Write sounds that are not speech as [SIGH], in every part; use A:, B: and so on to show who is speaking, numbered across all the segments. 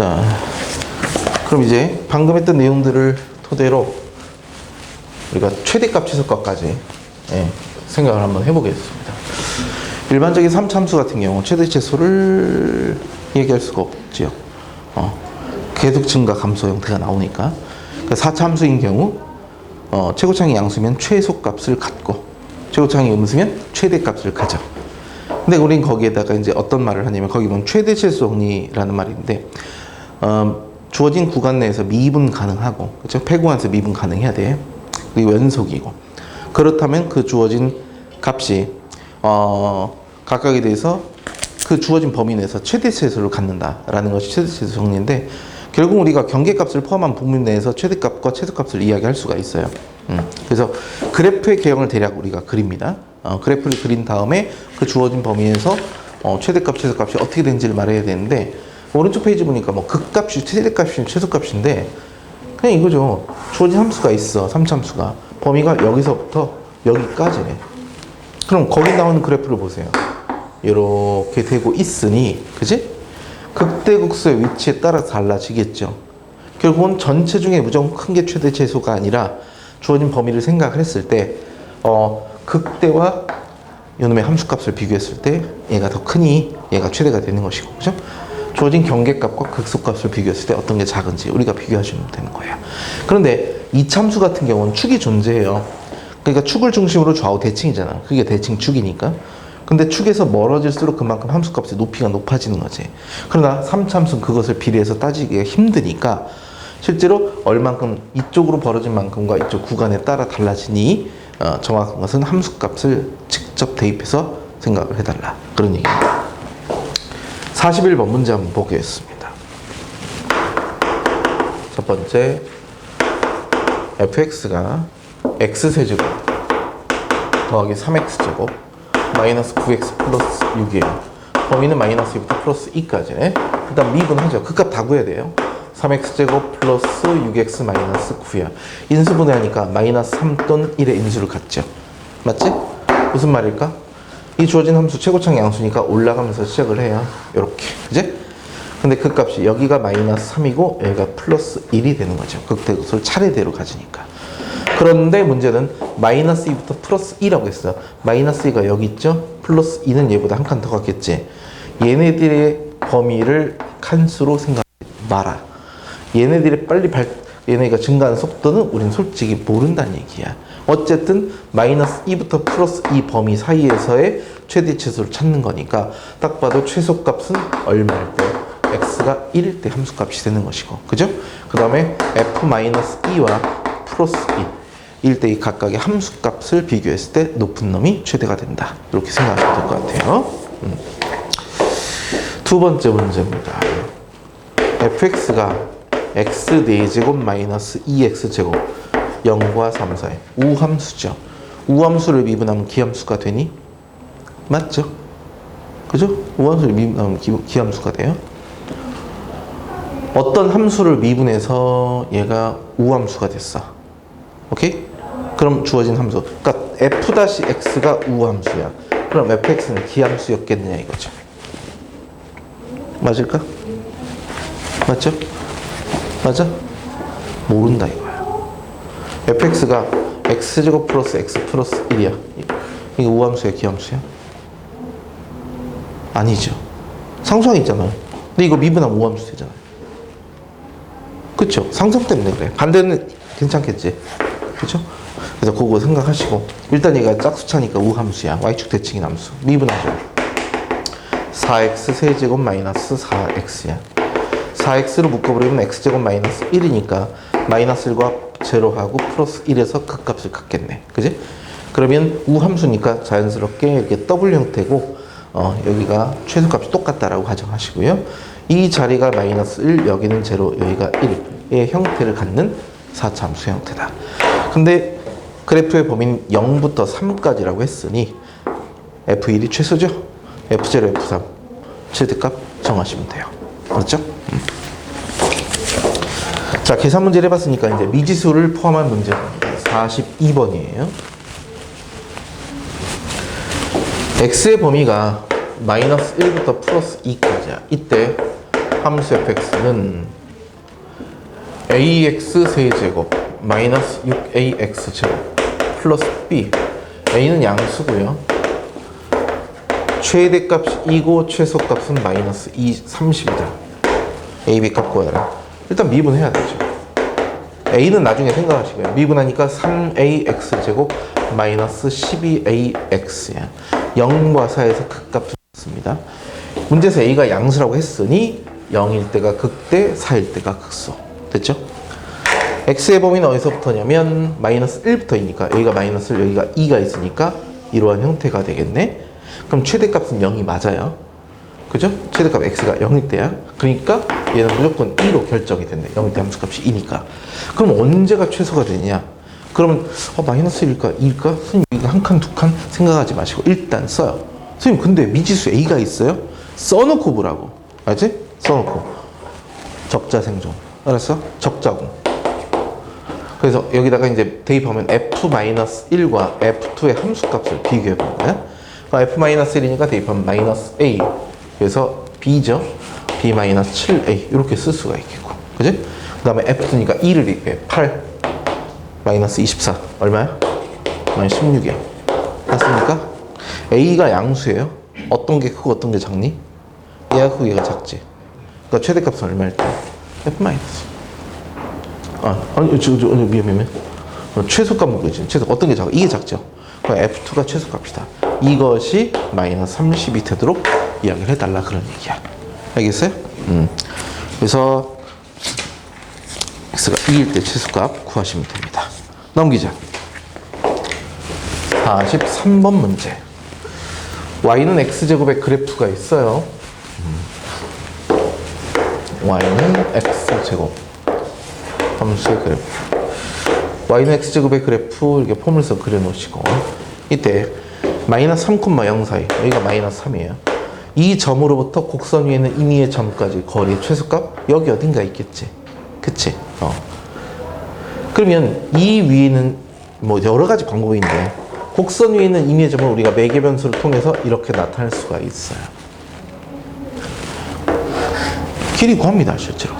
A: 자, 그럼 이제 방금 했던 내용들을 토대로 우리가 최대값 최소값까지 예, 생각을 한번 해보겠습니다. 일반적인 3참수 같은 경우 최대 최소를 얘기할 수가 없지요. 어, 계속 증가 감소 형태가 나오니까. 그 4참수인 경우 어, 최고창이 양수면 최소값을 갖고 최고창이 음수면 최대값을 가져. 근데 우린 거기에다가 이제 어떤 말을 하냐면 거기 보면 최대 최소 정리라는 말인데 어, 주어진 구간 내에서 미분 가능하고 그렇죠? 폐구간에서 미분 가능해야 돼. 그리고 연속이고 그렇다면 그 주어진 값이 어, 각각에 대해서 그 주어진 범위 내에서 최대 최소를 갖는다라는 것이 최대 최소 정리인데 결국 우리가 경계값을 포함한 부분 내에서 최대값과 최소값을 이야기할 수가 있어요. 음, 그래서 그래프의 개형을 대략 우리가 그립니다. 어, 그래프를 그린 다음에 그 주어진 범위에서 어, 최대값, 최소값이 어떻게 되는지를 말해야 되는데 오른쪽 페이지 보니까 뭐 극값이 최대값이 최소값인데 그냥 이거죠. 주어진 함수가 있어. 3참수가. 범위가 여기서부터 여기까지네. 그럼 거기 나오는 그래프를 보세요. 이렇게 되고 있으니, 그지? 극대극소의 위치에 따라 달라지겠죠. 결국은 전체 중에 무조건 큰 게 최대 최소가 아니라 주어진 범위를 생각을 했을 때, 어, 극대와 이놈의 함수값을 비교했을 때 얘가 더 크니 얘가 최대가 되는 것이고, 그죠? 주어진 경계값과 극소값을 비교했을 때 어떤 게 작은지 우리가 비교하시면 되는 거예요. 그런데 이 참수 같은 경우는 축이 존재해요. 그러니까 축을 중심으로 좌우 대칭이잖아. 그게 대칭 축이니까. 근데 축에서 멀어질수록 그만큼 함수값의 높이가 높아지는 거지. 그러나 3참수는 그것을 비례해서 따지기가 힘드니까 실제로 얼만큼 이쪽으로 벌어진 만큼과 이쪽 구간에 따라 달라지니 어, 정확한 것은 함수값을 직접 대입해서 생각을 해달라. 그런 얘기입니다. 41번 문제 한번 보겠습니다. 첫 번째 fx가 x세제곱 더하기 3x제곱 마이너스 9x 플러스 6이에요. 범위는 마이너스 2부터 플러스 2까지. 일단 미분하죠. 그 값 다 구해야 돼요. 3x제곱 플러스 6x 마이너스 9야. 인수분해하니까 마이너스 3 또는 1의 인수를 갖죠. 맞지? 무슨 말일까? 이 주어진 함수 최고창 양수니까 올라가면서 시작을 해요. 이렇게. 그지? 근데 그 값이 여기가 마이너스 3이고 여기가 플러스 1이 되는 거죠. 극대극소를 차례대로 가지니까. 그런데 문제는 마이너스 2부터 플러스 2라고 했어요. 마이너스 2가 여기 있죠? 플러스 2는 얘보다 한 칸 더 갔겠지? 얘네들의 범위를 칸수로 생각 마라. 얘네들이 빨리 발, 얘네가 증가하는 속도는 우린 솔직히 모른다는 얘기야. 어쨌든 마이너스 2부터 플러스 2 범위 사이에서의 최대 최소를 찾는 거니까 딱 봐도 최소값은 얼마일 때 x가 1일 때 함수값이 되는 것이고 그죠? 그 다음에 f 마이너스 2와 플러스 2 1대 2 각각의 함수값을 비교했을 때 높은 놈이 최대가 된다 이렇게 생각하시면 될 것 같아요 음. 두 번째 문제입니다 fx가 x 4제곱 마이너스 2x제곱 0과 3 사이 우함수죠. 우함수를 미분하면 기함수가 되니? 맞죠? 그죠? 우함수를 미분하면 기, 기함수가 돼요. 어떤 함수를 미분해서 얘가 우함수가 됐어. 오케이? 그럼 주어진 함수. 그러니까 f-x가 우함수야. 그럼 fx는 기함수였겠느냐 이거죠. 맞을까? 맞죠? 맞아? 모른다 이거야. Fx가 x제곱 플러스 x 플러스 1이야. 이게 우함수야, 기함수야? 아니죠. 상수항 있잖아요. 근데 이거 미분하면 우함수 되잖아요. 그쵸? 상성 때문에 그래. 반대는 괜찮겠지? 그쵸? 그래서 그거 생각하시고 일단 얘가 짝수차니까 우함수야. y축 대칭인 함수. 미분하죠. 4x 세제곱 마이너스 4x야. 4x로 묶어버리면 x제곱 마이너스 1이니까 마이너스 1과 제로하고 플러스 1에서 극값을 갖겠네. 그지? 그러면 우함수니까 자연스럽게 이렇게 더블 형태고 어, 여기가 최소값이 똑같다라고 가정하시고요. 이 자리가 마이너스 1, 여기는 제로, 여기가 1의 형태를 갖는 4차 함수 형태다. 근데 그래프의 범위는 0부터 3까지라고 했으니 F1이 최소죠? F0, F3 최대값 정하시면 돼요. 그렇죠? 음. 자, 계산 문제를 해봤으니까 이제 미지수를 포함한 문제 42번이에요. x의 범위가 마이너스 1부터 플러스 2까지야. 이때 함수 fx는 ax 세제곱 마이너스 6ax 제곱 플러스 b a는 양수고요. 최대값이 2고 최소값은 마이너스 2, 30이다. a, b 값 구하라. 일단 미분해야 되죠. a는 나중에 생각하시고요. 미분하니까 3ax 제곱 마이너스 12ax야. 0과 4에서 극값을 습니다 문제에서 a가 양수라고 했으니 0일 때가 극대, 4일 때가 극소. 됐죠? x의 범위는 어디서부터냐면 마이너스 1부터이니까 여기가 마이너스 1, 여기가 2가 있으니까 이러한 형태가 되겠네. 그럼 최대값은 0이 맞아요. 그죠? 최대값 x가 0일 때야. 그러니까 얘는 무조건 2로 결정이 된대. 0일 때 함수값이 2니까. 그럼 언제가 최소가 되냐? 그러면 어, 마이너스 1일까 2일까? 선생님 이거 한 칸, 두 칸 생각하지 마시고 일단 써요. 선생님 근데 미지수 a가 있어요? 써놓고 보라고. 알지? 써놓고. 적자 생존. 알았어? 적자고. 그래서 여기다가 이제 대입하면 f-1과 f2의 함수값을 비교해 보는 거야. f-1이니까 대입하면 마이너스 a. 그래서 b죠. b-7a. 이렇게 쓸 수가 있겠고. 그지? 그 다음에 f2니까 2를 대입해. 8. 마이너스 24. 얼마야? 마이너스 16이야. 맞습니까? a가 양수예요. 어떤 게 크고 어떤 게 작니? 얘가 크고 얘가 작지. 그러니까 최대값은 얼마일 때? f 마이너스. 아, 아니, 저, 저, 아니, 미안, 미안. 어, 최소값 있지. 최소, 어떤 게 작아? 이게 작죠? 그럼 F2가 최소값이다. 이것이 마이너스 30이 되도록 이야기를 해달라. 그런 얘기야. 알겠어요? 음. 그래서, X가 2일 때 최소값 구하시면 됩니다. 넘기자. 43번 문제. Y는 X제곱의 그래프가 있어요. 음. Y는 X제곱. 함수의 그래프. y는 x제곱의 그래프 이렇게 폼을서 그려놓으시고 이때 마이너스 3,0 사이 여기가 마이너스 3이에요. 이 점으로부터 곡선 위에 있는 임의의 점까지 거리의 최소값 여기 어딘가 있겠지. 그치? 어. 그러면 이 위에는 뭐 여러 가지 방법인데 곡선 위에 있는 임의의 점을 우리가 매개 변수를 통해서 이렇게 나타낼 수가 있어요. 길이 구합니다, 실제로.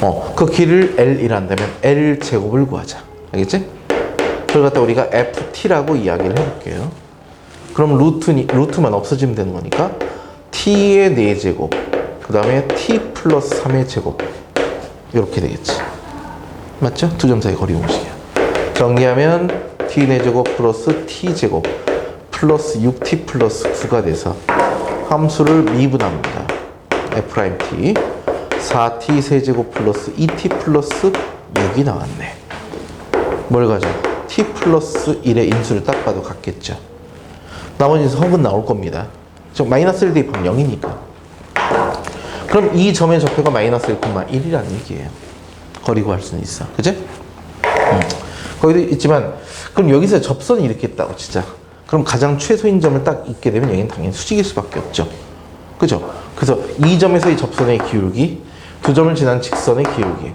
A: 어, 그 길을 L이란다면 L 제곱을 구하자. 알겠지? 그걸 갖다 우리가 FT라고 이야기를 해볼게요. 그럼 루트 루트만 없어지면 되는 거니까 T의 4제곱, 그 다음에 T 플러스 3의 제곱. 이렇게 되겠지. 맞죠? 두 점 사이 거리 공식이야. 정리하면 T 4제곱 플러스 T 제곱 플러스 6T 플러스 9가 돼서 함수를 미분합니다. F'T 4t 세제곱 플러스 2t 플러스 6이 나왔네. 뭘 가져? t 플러스 1의 인수를 딱 봐도 같겠죠. 나머지 성분 나올 겁니다. 즉 마이너스 1 대입하면 0이니까. 그럼 이 점의 좌표가 마이너스 1,1이라는 얘기예요. 거리 구할 수는 있어. 그지? 음. 거기도 있지만 그럼 여기서 접선이 이렇게 있다고 진짜. 그럼 가장 최소인 점을 딱 있게 되면 여기는 당연히 수직일 수밖에 없죠. 그죠? 그래서 이 점에서의 접선의 기울기 두 점을 지난 직선의 기울기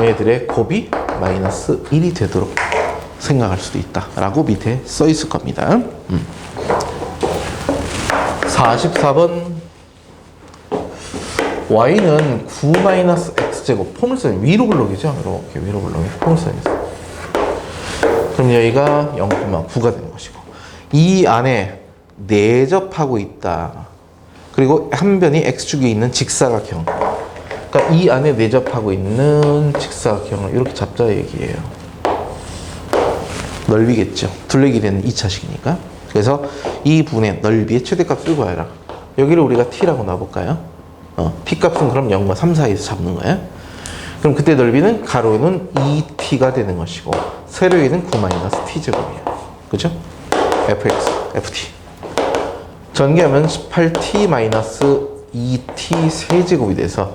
A: 얘들의 곱이 마이너스 1이 되도록 생각할 수도 있다 라고 밑에 써 있을 겁니다 음. 44번 y는 9 마이너스 x제곱 포물선 위로 블록이죠 이렇게 위로 블록이 포물선에서 그럼 여기가 0,9가 되는 것이고 이 안에 내접하고 있다 그리고 한 변이 x축에 있는 직사각형. 그러니까 이 안에 내접하고 있는 직사각형을 이렇게 잡자 얘기예요. 넓이겠죠. 둘레 길이는 2차식이니까. 그래서 이 분의 넓이의 최대값을 구해라. 여기를 우리가 t라고 놔볼까요? 어, t값은 그럼 0과 3 사이에서 잡는 거야. 그럼 그때 넓이는 가로는 2t가 되는 것이고 세로에는 9-t 제곱이야. 그죠? fx, ft. 전개하면 18t-2t 세제곱이 돼서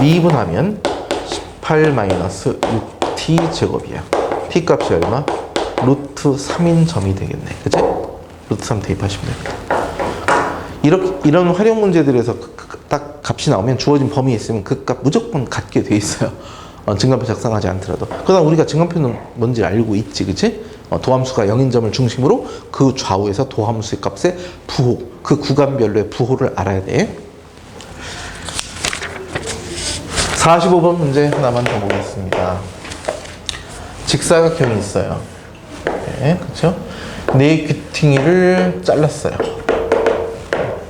A: 미분하면 18-6t 제곱이야. t 값이 얼마? 루트 3인 점이 되겠네. 그치? 루트 3 대입하시면 됩니다. 이렇게, 이런 활용 문제들에서 그- 그- 딱 값이 나오면 주어진 범위에 있으면 그 값 무조건 같게 돼 있어요. [LAUGHS] 어, 증간표 작성하지 않더라도. 그러나 우리가 증간표는 뭔지 알고 있지, 그치? 어, 도함수가 0인 점을 중심으로 그 좌우에서 도함수의 값의 부호, 그 구간별로의 부호를 알아야 돼. 45번 문제 하나만 더 보겠습니다. 직사각형이 있어요. 네, 그렇죠? 네 귀퉁이를 잘랐어요.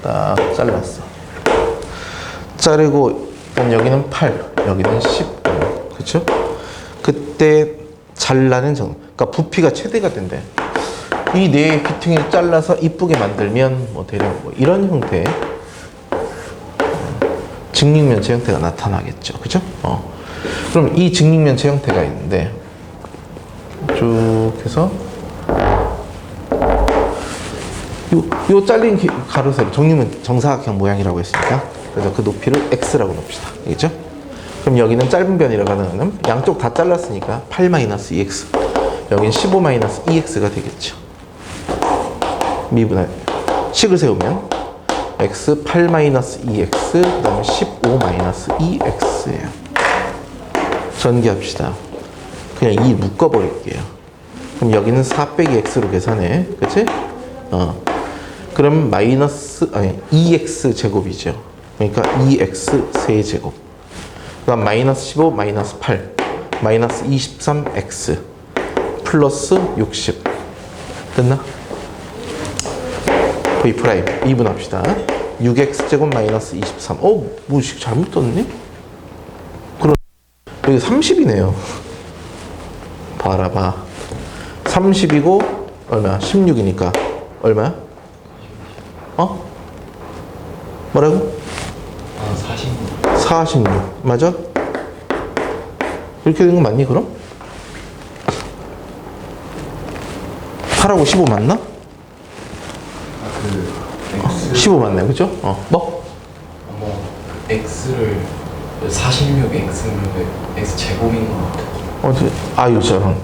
A: 딱 잘랐어. 자르고 그럼 여기는 8, 여기는 10. 그렇죠? 그때 잘라낸 정, 그러니까 부피가 최대가 된대. 이네 귀퉁이를 잘라서 이쁘게 만들면 뭐 대략 뭐 이런 형태 직립면체 형태가 나타나겠죠. 그죠? 어. 그럼 이 직립면체 형태가 있는데 쭉 해서 요, 요 잘린 기- 가로세로 정리면 정사각형 모양이라고 했으니까 그래서 그 높이를 x라고 놉시다. 알겠죠? 그럼 여기는 짧은 변이라고 하는 양쪽 다 잘랐으니까 8-2x 여기는 15-2x가 되겠죠. 미분할 식을 세우면 x 8-2x 그 다음에 15-2x예요. 전개합시다. 그냥 2 묶어버릴게요. 그럼 여기는 4 빼기 x로 계산해. 그치? 어. 그럼 마이너스, 아니, 2x 제곱이죠. 그러니까 2x 세제곱. 그 다음 마이너스 15, 마이너스 8, 마이너스 23x, 플러스 60. 됐나? V 프라임 2분 합시다. 6x 제곱 마이너스 23. 어, 뭐식 잘못 떴니? 그럼 여기 30이네요. 봐라 봐. 30이고 얼마? 16이니까 얼마야? 어? 뭐라고?
B: 아, 40.
A: 46. 맞아? 이렇게 된 거 맞니 그럼? 8하고 15 맞나?
B: 아, 그, X,
A: 15 맞네, 그죠? 어, 뭐?
B: 뭐, X를, 46 X를 X 제곱인 것 같아.
A: 어디? 아유, 저런.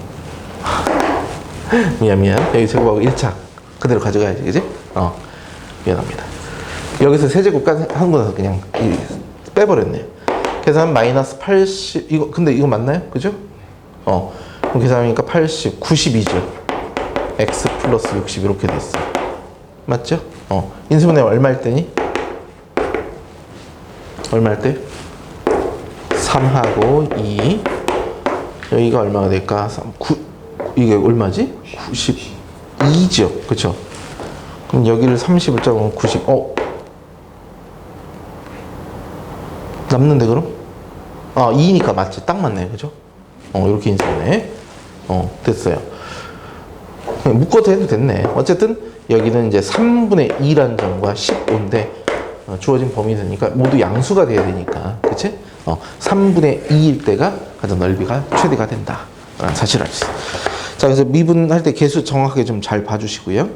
A: [LAUGHS] 미안, 미안. 여기 제곱하고 1차. 그대로 가져가야지, 그지? 어. 미안합니다. 여기서 세제곱까지 하고 나서 그냥 이- 빼버렸네. 계산 마이너스 80, 이거, 근데 이거 맞나요? 그죠? 어. 그럼 계산하니까 80, 92죠. x 플러스 60 이렇게 됐어. 맞죠? 어. 인수분해 얼마일 때니? 얼마일 때? 3하고 2. 여기가 얼마가 될까? 3, 9, 이게 얼마지? 92죠. 그쵸? 그럼 여기를 30을 잡으면 90, 어? 남는데 그럼? 아, 2니까 맞지? 딱 맞네. 그죠? 어, 이렇게 인수네. 어, 됐어요. 묶어도 해도 됐네. 어쨌든 여기는 이제 3분의 2란 점과 15인데 어, 주어진 범위니까 모두 양수가 돼야 되니까. 그치? 어, 3분의 2일 때가 가장 넓이가 최대가 된다. 라는 사실을 알수 있어요. 자, 그래서 미분할 때 개수 정확하게 좀 잘 봐주시고요.